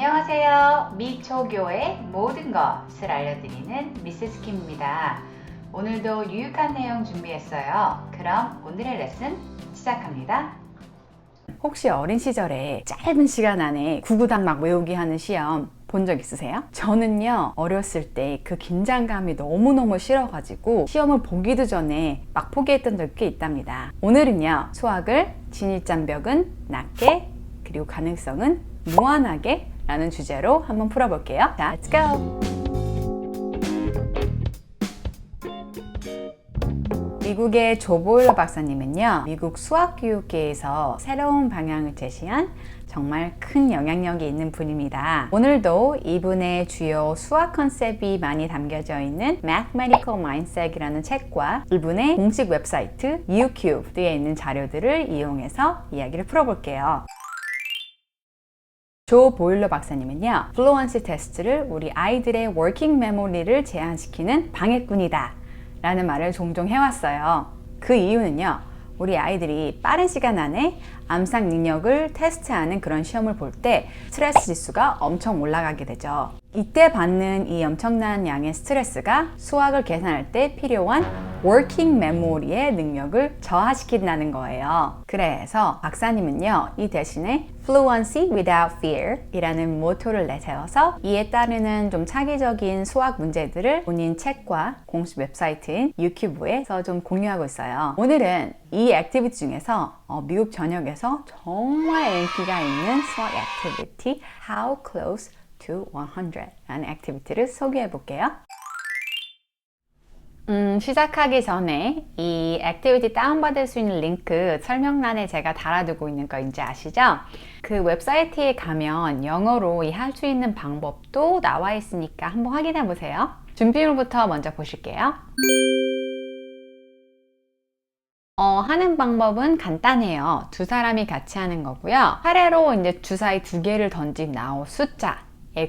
안녕하세요. 미초교의 모든 것을 알려드리는 미스스 킴입니다. 오늘도 유익한 내용 준비했어요. 그럼 오늘의 레슨 시작합니다. 혹시 어린 시절에 짧은 시간 안에 구구단 막 외우기 하는 시험 본적 있으세요? 저는요 어렸을 때 그 긴장감이 너무너무 싫어가지고 시험을 보기도 전에 막 포기했던 적이 꽤 있답니다 오늘은요 수학을 진입장벽은 낮게 그리고 가능성은 무한하게 라는 주제로 한번 풀어볼게요 자 let's go 미국의 조보일러 박사님은요, 미국 수학교육계에서 새로운 방향을 제시한 정말 큰 영향력이 있는 분입니다. 오늘도 이분의 주요 수학 컨셉이 많이 담겨져 있는 Mathematical Mindset이라는 책과 이분의 공식 웹사이트 UCube에 있는 자료들을 이용해서 이야기를 풀어볼게요. 조 보일러 박사님은요, 플루언시 테스트를 우리 아이들의 워킹 메모리를 제한시키는 방해꾼이다. 라는 말을 종종 해왔어요. 그 이유는요, 우리 아이들이 빠른 시간 안에 암상 능력을 테스트하는 그런 시험을 볼 때 스트레스 지수가 엄청 올라가게 되죠. 이때 받는 이 엄청난 양의 스트레스가 수학을 계산할 때 필요한 working memory의 능력을 저하시킨다는 거예요. 그래서 박사님은요, 이 대신에 fluency without fear 이라는 모토를 내세워서 이에 따르는 좀 차기적인 수학 문제들을 본인 책과 공식 웹사이트인 유튜브에서 좀 공유하고 있어요. 오늘은 이 액티비티 중에서 어, 미국 전역에서 정말 인기가 있는 수학 액티비티 How Close to 100 라는 액티비티를 소개해 볼게요. 음, 시작하기 전에 이 액티비티 다운받을 수 있는 링크 설명란에 제가 달아두고 있는 거 이제 아시죠? 그 웹사이트에 가면 영어로 이 할 수 있는 방법도 나와 있으니까 한번 확인해 보세요. 준비물부터 먼저 보실게요. 어, 하는 방법은 간단해요. 두 사람이 같이 하는 거고요. 차례로 이제 주사위 두 개를 던진 나온 숫자의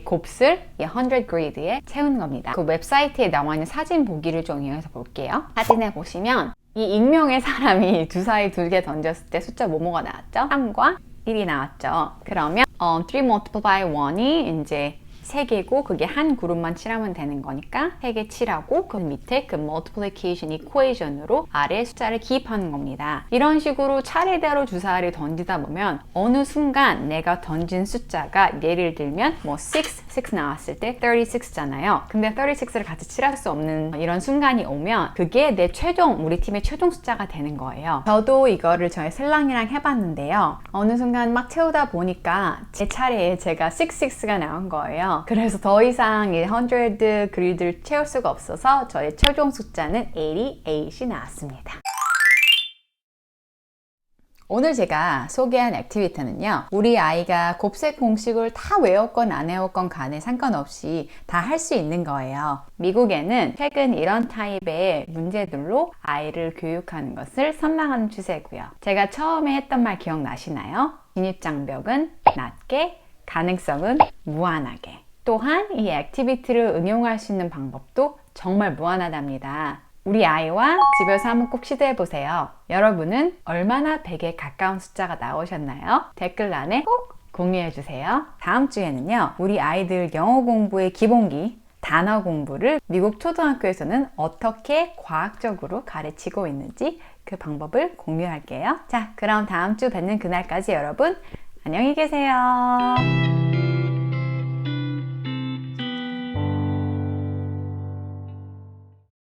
곱슬 이100 그리드에 채우는 겁니다. 그 웹사이트에 나와 있는 사진 보기를 좀 이용해서 볼게요. 사진에 보시면 이 익명의 사람이 주사위 두 개 던졌을 때 숫자 뭐뭐가 나왔죠? 3과 1이 나왔죠. 그러면 어, 3 multiply by 1이 이제 3개고 그게 한 그룹만 칠하면 되는 거니까 3개 칠하고 그 밑에 그 multiplication equation으로 아래 숫자를 기입하는 겁니다. 이런 식으로 차례대로 주사위를 던지다 보면 어느 순간 내가 던진 숫자가 예를 들면 뭐 6, 6 나왔을 때 36잖아요. 근데 36를 같이 칠할 수 없는 이런 순간이 오면 그게 내 최종 우리 팀의 최종 숫자가 되는 거예요. 저도 이거를 저희 슬랑이랑 해봤는데요. 어느 순간 막 채우다 보니까 제 차례에 제가 6, 6가 나온 거예요. 그래서 더 이상 이 100 그리드를 채울 수가 없어서 저의 최종 숫자는 88이 나왔습니다. 오늘 제가 소개한 액티비티는요, 우리 아이가 곱셈 공식을 다 외웠건 안 외웠건 간에 상관없이 다 할 수 있는 거예요. 미국에는 최근 이런 타입의 문제들로 아이를 교육하는 것을 선망하는 추세고요. 제가 처음에 했던 말 기억나시나요? 진입장벽은 낮게, 가능성은 무한하게. 또한 이 액티비티를 응용할 수 있는 방법도 정말 무한하답니다. 우리 아이와 집에서 한번 꼭 시도해 보세요. 여러분은 얼마나 100에 가까운 숫자가 나오셨나요? 댓글란에 꼭 공유해 주세요. 다음 주에는요, 우리 아이들 영어 공부의 기본기, 단어 공부를 미국 초등학교에서는 어떻게 과학적으로 가르치고 있는지 그 방법을 공유할게요. 자, 그럼 다음 주 뵙는 그날까지 여러분, 안녕히 계세요.